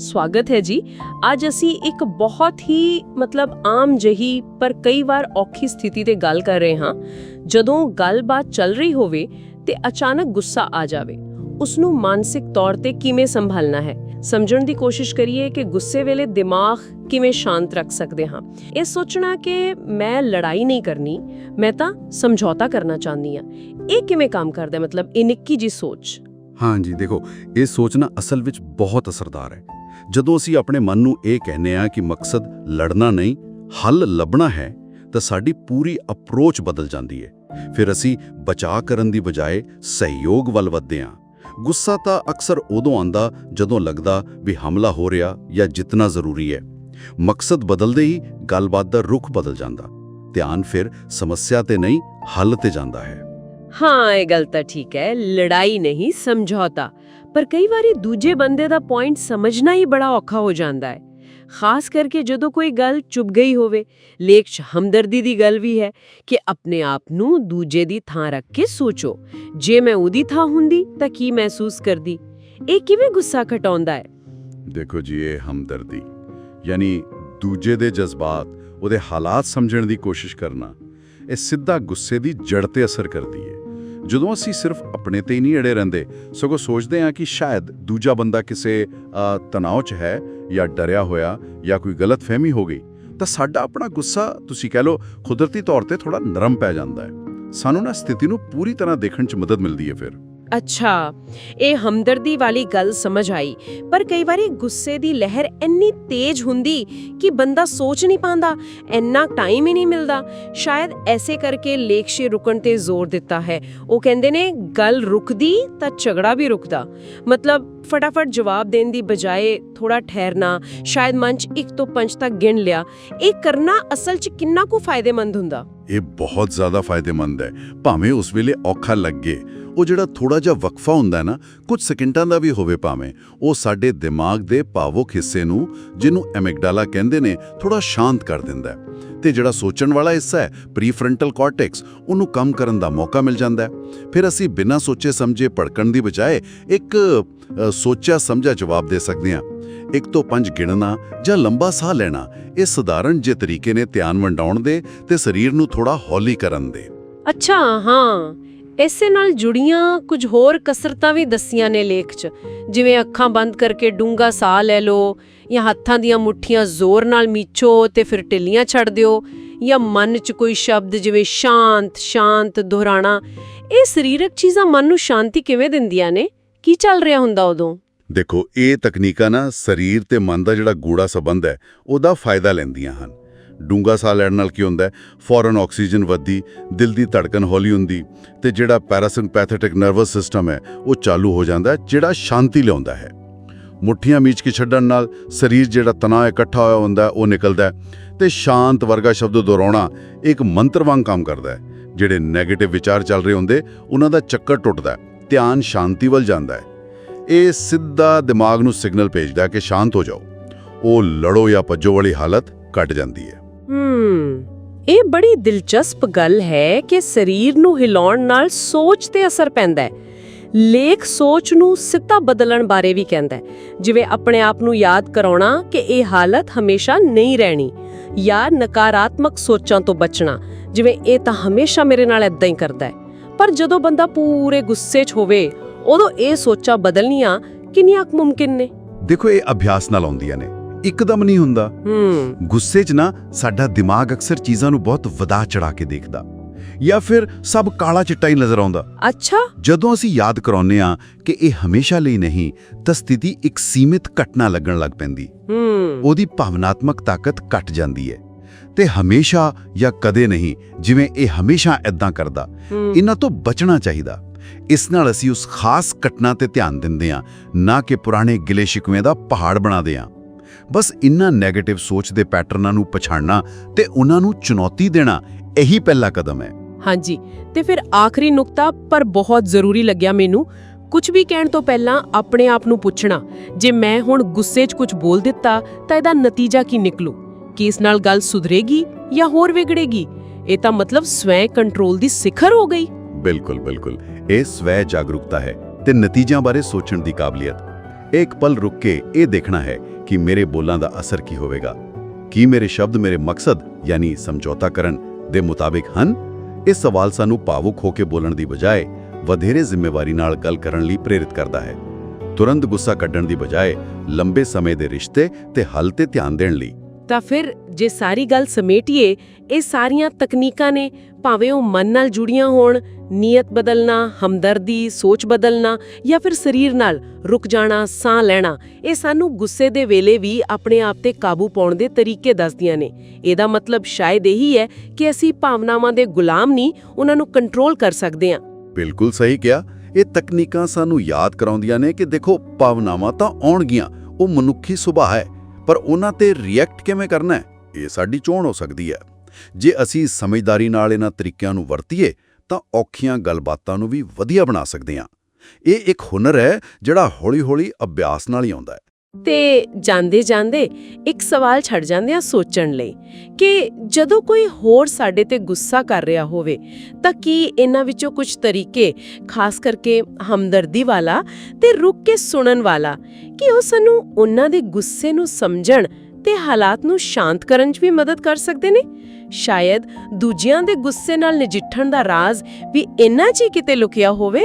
ਸਵਾਗਤ ਹੈ ਜੀ। ਅੱਜ ਅਸੀਂ ਇੱਕ ਬਹੁਤ ਹੀ ਮਤਲਬ ਆਮ ਜਹੀ, ਪਰ ਕਈ ਵਾਰ ਔਖੀ ਸਥਿਤੀ ਤੇ ਗੱਲ ਕਰ ਰਹੇ ਹਾਂ। ਜਦੋਂ ਗੱਲਬਾਤ ਚੱਲ ਰਹੀ ਹੋਵੇ ਤੇ ਅਚਾਨਕ ਗੁੱਸਾ ਆ ਜਾਵੇ ਉਸ ਨੂੰ ਮਾਨਸਿਕ ਤੌਰ ਤੇ ਕਿਵੇਂ ਸੰਭਾਲਣਾ ਹੈ? ਸਮਝਣ ਦੀ ਕੋਸ਼ਿਸ਼ ਕਰੀਏ ਕਿ ਗੁੱਸੇ ਵੇਲੇ ਦਿਮਾਗ ਕਿਵੇਂ ਸ਼ਾਂਤ ਰੱਖ ਸਕਦੇ ਹਾਂ। ਇਹ ਸੋਚਣਾ ਕਿ ਮੈਂ ਲੜਾਈ ਨਹੀਂ ਕਰਨੀ, ਮੈਂ ਤਾਂ ਸਮਝੌਤਾ ਕਰਨਾ ਚਾਹੁੰਦੀ ਹਾਂ। ਇਹ ਕਿਵੇਂ ਕੰਮ ਕਰਦਾ ਮਤਲਬ ਇਹ ਨਿੱਕੀ ਜੀ ਸੋਚ। ਹਾਂਜੀ ਦੇਖੋ, ਇਹ ਸੋਚਣਾ ਅਸਲ ਵਿੱਚ ਬਹੁਤ ਅਸਰਦਾਰ ਹੈ। ਜਦੋਂ ਅਸੀਂ ਆਪਣੇ ਮਨ ਨੂੰ ਇਹ ਕਹਿੰਦੇ ਆ ਕਿ ਮਕਸਦ ਲੜਨਾ ਨਹੀਂ, ਹੱਲ ਲੱਭਣਾ ਹੈ, ਤਾਂ ਸਾਡੀ ਪੂਰੀ ਅਪਰੋਚ ਬਦਲ ਜਾਂਦੀ ਹੈ। ਫਿਰ ਅਸੀਂ ਬਚਾਅ ਕਰਨ ਦੀ ਬਜਾਏ ਸਹਿਯੋਗ ਵੱਲ ਵਧਦੇ ਹਾਂ। ਗੁੱਸਾ ਤਾਂ ਅਕਸਰ ਉਦੋਂ ਆਂਦਾ ਜਦੋਂ ਲੱਗਦਾ ਵੀ ਹਮਲਾ ਹੋ ਰਿਹਾ ਜਾਂ ਜਿੱਤਣਾ ਜ਼ਰੂਰੀ ਹੈ। ਮਕਸਦ ਬਦਲਦੇ ਹੀ ਗੱਲਬਾਤ ਦਾ ਰੁਖ ਬਦਲ ਜਾਂਦਾ। ਧਿਆਨ ਫਿਰ ਸਮੱਸਿਆ ਤੇ ਨਹੀਂ, ਹੱਲ ਤੇ ਜਾਂਦਾ ਹੈ। ਹਾਂ, ਇਹ ਗੱਲ ਤਾਂ ਠੀਕ ਹੈ। ਲੜਾਈ ਨਹੀਂ, ਸਮਝੌਤਾ। ਪਰ ਕਈ ਵਾਰੀ ਦੂਜੇ ਬੰਦੇ ਦਾ ਪੁਆਇੰਟ ਸਮਝਣਾ ਹੀ ਬੜਾ ਔਖਾ ਹੋ ਜਾਂਦਾ ਹੈ। ਖਾਸ ਕਰਕੇ ਜਦੋਂ ਕੋਈ ਗੱਲ ਚੁੱਪ ਗਈ ਹੋਵੇ, ਲੇਖ 'ਚ ਹਮਦਰਦੀ ਦੀ ਗੱਲ ਵੀ ਹੈ ਕਿ ਆਪਣੇ ਆਪ ਨੂੰ ਦੂਜੇ ਦੀ ਥਾਂ ਰੱਖ ਕੇ ਸੋਚੋ, ਜੇ ਮੈਂ ਉਹਦੀ ਥਾਂ ਹੁੰਦੀ ਤਾਂ ਕੀ ਮਹਿਸੂਸ ਕਰਦੀ? ਇਹ ਕਿਵੇਂ ਗੁੱਸਾ ਘਟਾਉਂਦਾ ਹੈ? ਦੇਖੋ ਜੀ, ਇਹ ਹਮਦਰਦੀ, ਯਾਨੀ ਦੂਜੇ ਦੇ ਜਜ਼ਬਾਤ, ਉਹਦੇ ਹਾਲਾਤ ਸਮਝਣ ਦੀ ਕੋਸ਼ਿਸ਼ ਕਰਨਾ, ਇਹ ਸਿੱਧਾ ਗੁੱਸੇ ਦੀ ਜੜ ਤੇ ਅਸਰ ਕਰਦੀ ਹੈ। ਜਦੋਂ ਅਸੀਂ ਸਿਰਫ ਆਪਣੇ ਤੇ ਹੀ ਨਹੀਂ ਅੜੇ ਰਹਿੰਦੇ ਸਗੋਂ ਸੋਚਦੇ ਹਾਂ ਕਿ ਸ਼ਾਇਦ ਦੂਜਾ ਬੰਦਾ ਕਿਸੇ ਅ, ਤਣਾਅ 'ਚ ਹੈ ਜਾਂ ਡਰਿਆ ਹੋਇਆ ਜਾਂ ਕੋਈ ਗਲਤਫਹਿਮੀ ਹੋ ਗਈ ਤਾਂ ਸਾਡਾ ਆਪਣਾ ਗੁੱਸਾ ਤੁਸੀਂ ਕਹਿ ਲਓ ਕੁਦਰਤੀ ਤੌਰ ਤੇ ਥੋੜਾ ਨਰਮ ਪੈ ਜਾਂਦਾ ਹੈ। ਸਾਨੂੰ ਨਾ ਸਥਿਤੀ ਨੂੰ ਪੂਰੀ ਤਰ੍ਹਾਂ ਦੇਖਣ 'ਚ ਮਦਦ ਮਿਲਦੀ ਹੈ ਫਿਰ। ਅੱਛਾ, ਇਹ ਹਮਦਰਦੀ ਵਾਲੀ ਗੱਲ ਸਮਝ ਆਈ, ਪਰ ਕਈ ਵਾਰੀ ਗੁੱਸੇ ਦੀ ਲਹਿਰ ਇੰਨੀ ਤੇਜ਼ ਹੁੰਦੀ ਕਿ ਬੰਦਾ ਸੋਚ ਨਹੀਂ ਪਾਉਂਦਾ, ਇੰਨਾ ਟਾਈਮ ਹੀ ਨਹੀਂ ਮਿਲਦਾ। ਸ਼ਾਇਦ ਐਸੇ ਕਰਕੇ ਲੇਖਸ਼ੇ ਰੁਕਣ ਤੇ ਜ਼ੋਰ ਦਿੱਤਾ ਹੈ। ਉਹ ਕਹਿੰਦੇ ਨੇ, ਗੱਲ ਰੁਕਦੀ ਤਾਂ ਝਗੜਾ ਵੀ ਰੁਕਦਾ। ਮਤਲਬ ਫਟਾਫਟ ਜਵਾਬ ਦੇਣ ਦੀ ਬਜਾਏ ਥੋੜਾ ਠਹਿਰਨਾ, ਸ਼ਾਇਦ ਮਨ 'ਚ ਇੱਕ ਤੋਂ ਪੰਜ ਤੱਕ ਗਿਣ ਲਿਆ। ਇਹ ਕਰਨਾ ਅਸਲ 'ਚ ਕਿੰਨਾ ਕੁ ਫਾਇਦੇਮੰਦ ਹੁੰਦਾ? ਇਹ ਬਹੁਤ ਜ਼ਿਆਦਾ ਫਾਇਦੇਮੰਦ ਹੈ। ਭਾਵੇਂ ਉਸ ਵੇਲੇ ਔਖਾ ਲੱਗੇ ਉਹ ਜਿਹੜਾ ਥੋੜਾ ਜਿਹਾ ਵਕਫਾ ਹੁੰਦਾ ਨਾ, ਕੁਝ ਸਕਿੰਟਾਂ ਦਾ ਵੀ ਹੋਵੇ ਭਾਵੇਂ, ਉਹ ਸਾਡੇ ਦਿਮਾਗ ਦੇ ਭਾਵੁਕ ਹਿੱਸੇ ਨੂੰ, ਜਿਹਨੂੰ ਐਮਿਗਡਾਲਾ ਕਹਿੰਦੇ ਨੇ ਥੋੜਾ ਸ਼ਾਂਤ ਕਰ ਦਿੰਦਾ ਹੈ। ਤੇ ਜਿਹੜਾ ਸੋਚਣ ਵਾਲਾ ਹਿੱਸਾ ਹੈ, ਪ੍ਰੀਫਰੰਟਲ ਕਾਰਟੈਕਸ, ਉਹਨੂੰ ਕੰਮ ਕਰਨ ਦਾ ਮੌਕਾ ਮਿਲ ਜਾਂਦਾ ਹੈ। ਫਿਰ ਅਸੀਂ ਬਿਨਾਂ ਸੋਚੇ ਸਮਝੇ ਭੜਕਣ ਦੀ ਬਜਾਏ ਇੱਕ ਸੋਚਿਆ ਸਮਝਿਆ ਜਵਾਬ ਦੇ ਸਕਦੇ ਹਾਂ। ਇੱਕ ਤੋਂ ਪੰਜ ਗਿਣਨਾ ਜਾਂ ਲੰਬਾ ਸਾਹ ਲੈਣਾ, ਇਹ ਸਧਾਰਨ ਜੇ ਤਰੀਕੇ ਨੇ ਧਿਆਨ ਵੰਡਾਉਣ ਦੇ ਤੇ ਸਰੀਰ ਨੂੰ ਥੋੜਾ ਹੌਲੀ ਕਰਨ ਦੇ। ਅੱਛਾ, ਹਾਂ। ਇਸੇ ਨਾਲ ਜੁੜੀਆਂ ਕੁਝ ਹੋਰ ਕਸਰਤਾਂ ਵੀ ਦੱਸੀਆਂ ਨੇ ਲੇਖ 'ਚ, ਜਿਵੇਂ ਅੱਖਾਂ ਬੰਦ ਕਰਕੇ ਡੂੰਗਾ ਸਾਹ ਲੈ ਲਓ, ਜਾਂ ਹੱਥਾਂ ਦੀਆਂ ਮੁੱਠੀਆਂ ਜ਼ੋਰ ਨਾਲ ਮੀਚੋ ਤੇ ਫਿਰ ਢਿੱਲੀਆਂ ਛੱਡ ਦਿਓ, ਜਾਂ ਮਨ 'ਚ ਕੋਈ ਸ਼ਬਦ ਜਿਵੇਂ ਸ਼ਾਂਤ ਸ਼ਾਂਤ ਦੁਹਰਾਣਾ, ਇਹ ਸਰੀਰਕ ਚੀਜ਼ਾਂ ਮਨ ਨੂੰ ਸ਼ਾਂਤੀ ਕਿਵੇਂ ਦਿੰਦੀਆਂ ਨੇ? ਕੀ ਚੱਲ ਰਿਹਾ ਹੁੰਦਾ ਉਦੋਂ? ਦੇਖੋ, ਇਹ ਤਕਨੀਕਾਂ ਨਾ ਸਰੀਰ ਤੇ ਮਨ ਦਾ ਜਿਹੜਾ ਗੂੜਾ ਸਬੰਧ ਹੈ, ਉਹਦਾ ਫਾਇਦਾ ਲੈਂਦੀਆਂ ਹਨ। ਡੂੰਗਾ ਸਾਹ ਲੈਣ ਨਾਲ ਕੀ ਹੁੰਦਾ ਹੈ? ਫੌਰਨ ਆਕਸੀਜਨ ਵੱਧਦੀ, ਦਿਲ ਦੀ ਧੜਕਨ ਹੌਲੀ ਹੁੰਦੀ ਤੇ ਜਿਹੜਾ ਪੈਰਾਸਿੰਪੈਥੈਟਿਕ ਨਰਵਸ ਸਿਸਟਮ ਹੈ, ਉਹ ਚਾਲੂ ਹੋ ਜਾਂਦਾ ਜਿਹੜਾ ਸ਼ਾਂਤੀ ਲਿਆਉਂਦਾ ਹੈ। ਮੁੱਠੀਆਂ ਮੀਚ ਕੇ ਛੱਡਣ ਨਾਲ ਸਰੀਰ ਜਿਹੜਾ ਤਣਾਅ ਇਕੱਠਾ ਹੋਇਆ ਹੁੰਦਾ ਉਹ ਨਿਕਲਦਾ ਹੈ ਤੇ ਸ਼ਾਂਤ ਵਰਗਾ ਸ਼ਬਦ ਦੁਹਰਾਉਣਾ ਇੱਕ ਮੰਤਰ ਵਾਂਗ ਕੰਮ ਕਰਦਾ ਹੈ। ਜਿਹੜੇ 네ਗੇਟਿਵ ਵਿਚਾਰ ਚੱਲ ਰਹੇ ਹੁੰਦੇ, ਉਹਨਾਂ ਦਾ ਚੱਕਰ ਟੁੱਟਦਾ ਧਿਆਨ ਸ਼ਾਂਤੀ ਵੱਲ ਜਾਂਦਾ ਹੈ। ਇਹ ਸਿੱਧਾ ਦਿਮਾਗ ਨੂੰ ਸਿਗਨਲ ਭੇਜਦਾ ਕਿ ਸ਼ਾਂਤ ਹੋ ਜਾਓ। ਉਹ ਲੜੋ ਜਾਂ ਭੱਜੋ ਵਾਲੀ ਹਾਲਤ ਘਟ ਜਾਂਦੀ ਹੈ। ਹੂੰ। ਇਹ ਬੜੀ ਦਿਲਚਸਪ ਗੱਲ ਹੈ ਕਿ ਸਰੀਰ ਨੂੰ ਹਿਲਾਉਣ ਨਾਲ ਸੋਚ ਤੇ ਅਸਰ ਪੈਂਦਾ ਹੈ। ਲੇਖ ਸੋਚ ਨੂੰ ਸਿੱਧਾ ਬਦਲਣ ਬਾਰੇ ਵੀ ਕਹਿੰਦਾ ਜਿਵੇਂ ਆਪਣੇ ਆਪ ਨੂੰ ਯਾਦ ਕਰਾਉਣਾ ਕਿ ਇਹ ਹਾਲਤ ਹਮੇਸ਼ਾ ਨਹੀਂ ਰਹਿਣੀ ਜਾਂ ਨਕਾਰਾਤਮਕ ਸੋਚਾਂ ਤੋਂ ਬਚਣਾ। ਜਿਵੇਂ ਇਹ ਤਾਂ ਹਮੇਸ਼ਾ ਮੇਰੇ ਨਾਲ ਇਦਾਂ ਹੀ ਕਰਦਾ ਹੈ। ਪਰ ਜਦੋਂ ਬੰਦਾ ਪੂਰੇ ਗੁੱਸੇ 'ਚ ਹੋਵੇ, ਉਦੋਂ ਇਹ ਸੋਚਾਂ ਬਦਲਣੀਆਂ ਕਿੰਨੀਆਂ ਮੁਮਕਿਨ ਨੇ? ਦੇਖੋ, ਇਹ ਅਭਿਆਸ ਨਾਲ ਆਉਂਦੀਆਂ ਨੇ। ਇੱਕਦਮ ਨਹੀਂ ਹੁੰਦਾ। ਹੂੰ। ਗੁੱਸੇ 'ਚ ਨਾ ਸਾਡਾ ਦਿਮਾਗ ਅਕਸਰ ਚੀਜ਼ਾਂ ਨੂੰ ਬਹੁਤ ਵਧਾ ਚੜਾ ਕੇ ਦੇਖਦਾ। ਜਾਂ ਫਿਰ ਸਭ ਕਾਲਾ ਚਿੱਟਾ ਹੀ ਨਜ਼ਰ ਆਉਂਦਾ। ਅੱਛਾ। ਜਦੋਂ ਅਸੀਂ ਯਾਦ ਕਰਾਉਂਦੇ ਆ ਕਿ ਇਹ ਹਮੇਸ਼ਾ ਲਈ ਨਹੀਂ ਤਾਂ ਸਥਿਤੀ ਇੱਕ ਸੀਮਿਤ ਘਟਨਾ ਲੱਗਣ ਲੱਗ ਪੈਂਦੀ। ਹੂੰ। ਉਹਦੀ ਭਾਵਨਾਤਮਕ ਤਾਕਤ ਘਟ ਜਾਂਦੀ ਹੈ। ਤੇ ਹਮੇਸ਼ਾ ਜਾਂ ਕਦੇ ਨਹੀਂ ਜਿਵੇਂ ਇਹ ਹਮੇਸ਼ਾ ਐਦਾਂ ਕਰਦਾ ਇਹਨਾਂ ਤੋਂ ਬਚਣਾ ਚਾਹੀਦਾ। ਇਸ ਨਾਲ ਅਸੀਂ ਉਸ ਖਾਸ ਘਟਨਾ ਤੇ ਧਿਆਨ ਦਿੰਦੇ ਹਾਂ ਨਾ ਕਿ ਪੁਰਾਣੇ ਗਿਲੇ ਸ਼ਿਕਵੇਂ ਦਾ ਪਹਾੜ ਬਣਾਦੇ ਹਾਂ। ਬਸ ਇਨ੍ਹਾਂ 네ਗੇਟਿਵ ਸੋਚ ਦੇ ਪੈਟਰਨਾਂ ਨੂੰ ਪਛਾਣਨਾ ਤੇ ਉਹਨਾਂ ਨੂੰ ਚੁਣੌਤੀ ਦੇਣਾ ਇਹੀ ਪਹਿਲਾ ਕਦਮ ਹੈ। ਹਾਂਜੀ ਤੇ ਫਿਰ ਆਖਰੀ ਨੁਕਤਾ ਪਰ ਬਹੁਤ ਜ਼ਰੂਰੀ ਲੱਗਿਆ ਮੈਨੂੰ ਕੁਝ ਵੀ ਕਹਿਣ ਤੋਂ ਪਹਿਲਾਂ ਆਪਣੇ ਆਪ ਨੂੰ ਪੁੱਛਣਾ ਜੇ ਮੈਂ ਹੁਣ ਗੁੱਸੇ 'ਚ ਕੁਝ ਬੋਲ ਦਿੱਤਾ ਤਾਂ ਇਹਦਾ ਨਤੀਜਾ ਕੀ ਨਿਕਲੂ? ਕਿ ਇਸ ਨਾਲ ਗੱਲ ਸੁਧਰੇਗੀ ਜਾਂ ਹੋਰ ਵਿਗੜੇਗੀ? ਇਹ ਤਾਂ ਮਤਲਬ ਸਵੈ ਕੰਟਰੋਲ ਦੀ ਸਿਖਰ ਹੋ ਗਈ। ਬਿਲਕੁਲ ਬਿਲਕੁਲ। ਇਹ ਸਵੈ ਜਾਗਰੂਕਤਾ ਹੈ ਤੇ ਨਤੀਜਿਆਂ ਬਾਰੇ ਸੋਚਣ ਦੀ ਕਾਬਲੀਅਤ। ਇੱਕ ਪਲ ਰੁਕ ਕੇ ਇਹ ਦੇਖਣਾ ਹੈ ਕਿ ਮੇਰੇ ਬੋਲਾਂ ਦਾ ਅਸਰ ਕੀ ਹੋਵੇਗਾ? ਕੀ ਮੇਰੇ ਸ਼ਬਦ ਮੇਰੇ ਮਕਸਦ, ਯਾਨੀ ਸਮਝੌਤਾ ਕਰਨ ਦੇ ਮੁਤਾਬਿਕ ਹਨ? ਇਹ ਸਵਾਲ ਸਾਨੂੰ ਭਾਵੁਕ ਹੋ ਕੇ ਬੋਲਣ ਦੀ ਬਜਾਏ ਵਧੇਰੇ ਜ਼ਿੰਮੇਵਾਰੀ ਨਾਲ ਗੱਲ ਕਰਨ ਲਈ ਪ੍ਰੇਰਿਤ ਕਰਦਾ ਹੈ। ਤੁਰੰਤ ਗੁੱਸਾ ਕੱਢਣ ਦੀ ਬਜਾਏ ਲੰਬੇ ਸਮੇਂ ਦੇ ਰਿਸ਼ਤੇ ਤੇ ਹੱਲ ਤੇ ਧਿਆਨ ਦੇਣ ਲਈ। ਤਾਂ ਫਿਰ ਜੇ ਸਾਰੀ ਗੱਲ ਸਮੇਟੀਏ, ਇਹ ਸਾਰੀਆਂ ਤਕਨੀਕਾਂ ਨੇ ਭਾਵੇਂ ਉਹ ਮਨ ਨਾਲ ਜੁੜੀਆਂ ਹੋਣ, ਨੀਅਤ ਬਦਲਣਾ, ਹਮਦਰਦੀ, ਸੋਚ ਬਦਲਣਾ ਜਾਂ ਫਿਰ ਸਰੀਰ ਨਾਲ ਰੁਕ ਜਾਣਾ, ਸਾਹ ਲੈਣਾ, ਇਹ ਸਾਨੂੰ ਗੁੱਸੇ ਦੇ ਵੇਲੇ ਵੀ ਆਪਣੇ ਆਪ ਤੇ ਕਾਬੂ ਪਾਉਣ ਦੇ ਤਰੀਕੇ ਦੱਸਦੀਆਂ ਨੇ। ਇਹਦਾ ਮਤਲਬ ਸ਼ਾਇਦ ਇਹੀ ਹੈ ਕਿ ਅਸੀਂ ਭਾਵਨਾਵਾਂ ਦੇ ਗੁਲਾਮ ਨਹੀਂ, ਉਹਨਾਂ ਨੂੰ ਕੰਟਰੋਲ ਕਰ ਸਕਦੇ ਹਾਂ। ਬਿਲਕੁਲ ਸਹੀ ਕਿਹਾ। ਇਹ ਤਕਨੀਕਾਂ ਸਾਨੂੰ ਯਾਦ ਕਰਾਉਂਦੀਆਂ ਨੇ ਕਿ ਦੇਖੋ, ਭਾਵਨਾਵਾਂ ਤਾਂ ਆਉਣਗੀਆਂ, ਉਹ ਮਨੁੱਖੀ ਸੁਭਾਅ ਹੈ, ਪਰ ਉਹਨਾਂ ਤੇ ਰਿਐਕਟ ਕਿਵੇਂ ਕਰਨਾ ਹੈ? ਇਹ ਸਾਡੀ ਚੋਣ ਹੋ ਸਕਦੀ ਹੈ। ਜੇ ਅਸੀਂ ਸਮਝਦਾਰੀ ਨਾਲ ਇਹਨਾਂ ਤਰੀਕਿਆਂ ਨੂੰ ਵਰਤੀਏ, ਤਾਂ ਔਖੀਆਂ ਗੱਲਬਾਤਾਂ ਨੂੰ ਵੀ ਵਧੀਆ ਬਣਾ ਸਕਦੇ ਹਾਂ। ਇਹ ਇੱਕ ਹੁਨਰ ਹੈ, ਜਿਹੜਾ ਹੌਲੀ-ਹੌਲੀ ਅਭਿਆਸ ਨਾਲ ਹੀ ਆਉਂਦਾ ਹੈ। ਤੇ ਜਾਂਦੇ ਜਾਂਦੇ ਇੱਕ ਸਵਾਲ ਛੱਡ ਜਾਂਦੇ ਆ ਸੋਚਣ ਲਈ ਕਿ ਜਦੋਂ ਕੋਈ ਹੋਰ ਸਾਡੇ ਤੇ ਗੁੱਸਾ ਕਰ ਰਿਹਾ ਹੋਵੇ, ਤਾਂ ਕੀ ਇਹਨਾਂ ਵਿੱਚੋਂ ਕੁਝ ਤਰੀਕੇ, ਖਾਸ ਕਰਕੇ ਹਮਦਰਦੀ ਵਾਲਾ ਤੇ ਰੁਕ ਕੇ ਸੁਣਨ ਵਾਲਾ, ਕਿ ਉਹ ਸਾਨੂੰ ਉਹਨਾਂ ਦੇ ਗੁੱਸੇ ਨੂੰ ਸਮਝਣ ਤੇ ਹਾਲਾਤ ਨੂੰ ਸ਼ਾਂਤ ਕਰਨ 'ਚ ਵੀ ਮਦਦ ਕਰ ਸਕਦੇ ਨੇ? ਸ਼ਾਇਦ ਦੂਜਿਆਂ ਦੇ ਗੁੱਸੇ ਨਾਲ ਨਜਿੱਠਣ ਦਾ ਰਾਜ਼ ਵੀ ਇੰਨਾ 'ਚ ਹੀ ਕਿਤੇ ਲੁਕਿਆ ਹੋਵੇ?